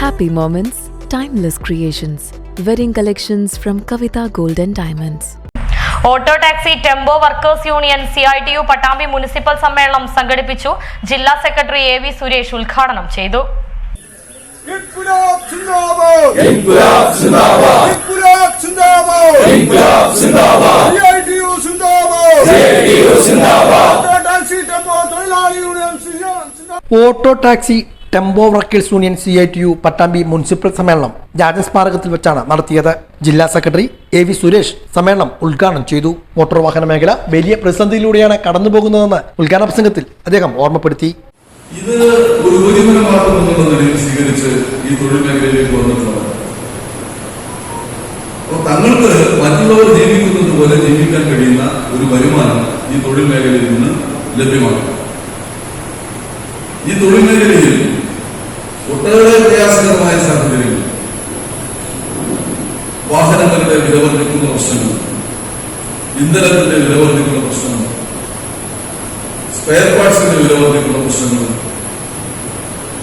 Happy Moments, Timeless Creations, Wedding Collections from Kavita Golden Diamonds. Auto taxi tempo workers union C I T U Pattambi municipal സമ്മേളനം സംഘടിപ്പിച്ചു. ജില്ലാ secretary A V Suresh ഉദ്ഘാടനം ചെയ്തു. Auto taxi tempo workers union C I T U Pattambi municipal സമ്മേളനം സ്മാരകത്തിൽ വെച്ചാണ് നടത്തിയത്. ജില്ലാ സെക്രട്ടറി എ വി സുരേഷ് സമ്മേളനം ഉദ്ഘാടനം ചെയ്തു. മോട്ടോർ വാഹന മേഖല വലിയ പ്രതിസന്ധിയിലൂടെയാണ് കടന്നുപോകുന്നതെന്ന് ഉദ്ഘാടന പ്രസംഗത്തിൽ അദ്ദേഹം ഓർമ്മപ്പെടുത്തി. ഇത് ഒരു സ്വീകരിച്ച് ഈ തൊഴിൽ മേഖലയിലേക്ക് വന്നിട്ടുള്ളതാണ് തങ്ങൾക്ക് മറ്റുള്ളവർ ജീവിക്കുന്നത് പോലെ ജീവിക്കാൻ കഴിയുന്ന ഒരു വരുമാനം ഈ തൊഴിൽ മേഖലയിൽ നിന്ന് ലഭ്യമാണ്. ഈ തൊഴിൽ മേഖലയിൽ വാഹനങ്ങളുടെ വില വർദ്ധിക്കുന്ന പ്രശ്നങ്ങൾ. ഇന്ധനത്തിന്റെ വില വർദ്ധിക്കുന്ന പ്രശ്നങ്ങൾ. സ്പെയർ പാർട്സിന്റെ വില വർദ്ധിക്കുന്ന പ്രശ്നങ്ങൾ.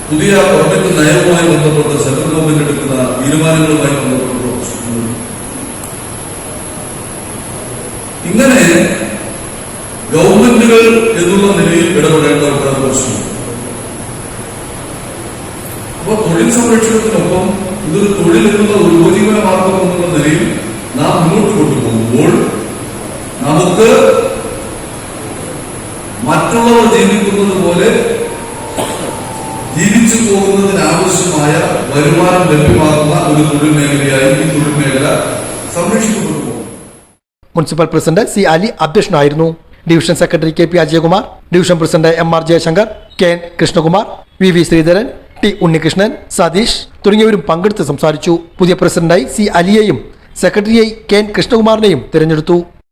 പുതിയ പബ്ലിക് നയവുമായി ബന്ധപ്പെട്ട് സെൻട്രൽ ഗവൺമെന്റ് എടുക്കുന്ന തീരുമാനങ്ങളുമായി ബന്ധപ്പെട്ടുള്ള പ്രശ്നങ്ങൾ. ഇങ്ങനെ ഗവൺമെന്റുകൾ എന്നുള്ള നിലയിൽ ഇടപെടേണ്ട ഒരു പ്രശ്നം. അപ്പൊ തൊഴിൽ സംരക്ഷണത്തിനൊപ്പം ഇതൊരു തൊഴിൽ എന്നുള്ള ഉപജീവന മറ്റുള്ളവർ ജീവിക്കുന്നത് പോലെ ജീവിച്ചു പോകുന്നതിനാവശ്യമായ വരുമാനം ലഭ്യമാകുന്ന ഒരു തൊഴിൽ മേഖലയായി ഈ തൊഴിൽ മേഖല സംരക്ഷിക്കപ്പെട്ടു. മുനിസിപ്പൽ പ്രസിഡന്റ് സി അലി അധ്യക്ഷനായിരുന്നു. Division secretary K P Ajayakumar division president M R Jayashankar K N Krishnakumar V V Sreedharan T Unnikrishnan Satheesh തുടങ്ങിയവരും പങ്കെടുത്ത് സംസാരിച്ചു. പുതിയ പ്രസിഡന്റായി സി അലിയെയും സെക്രട്ടറിയായി കെ എൻ കൃഷ്ണകുമാറിനെയും തിരഞ്ഞെടുത്തു.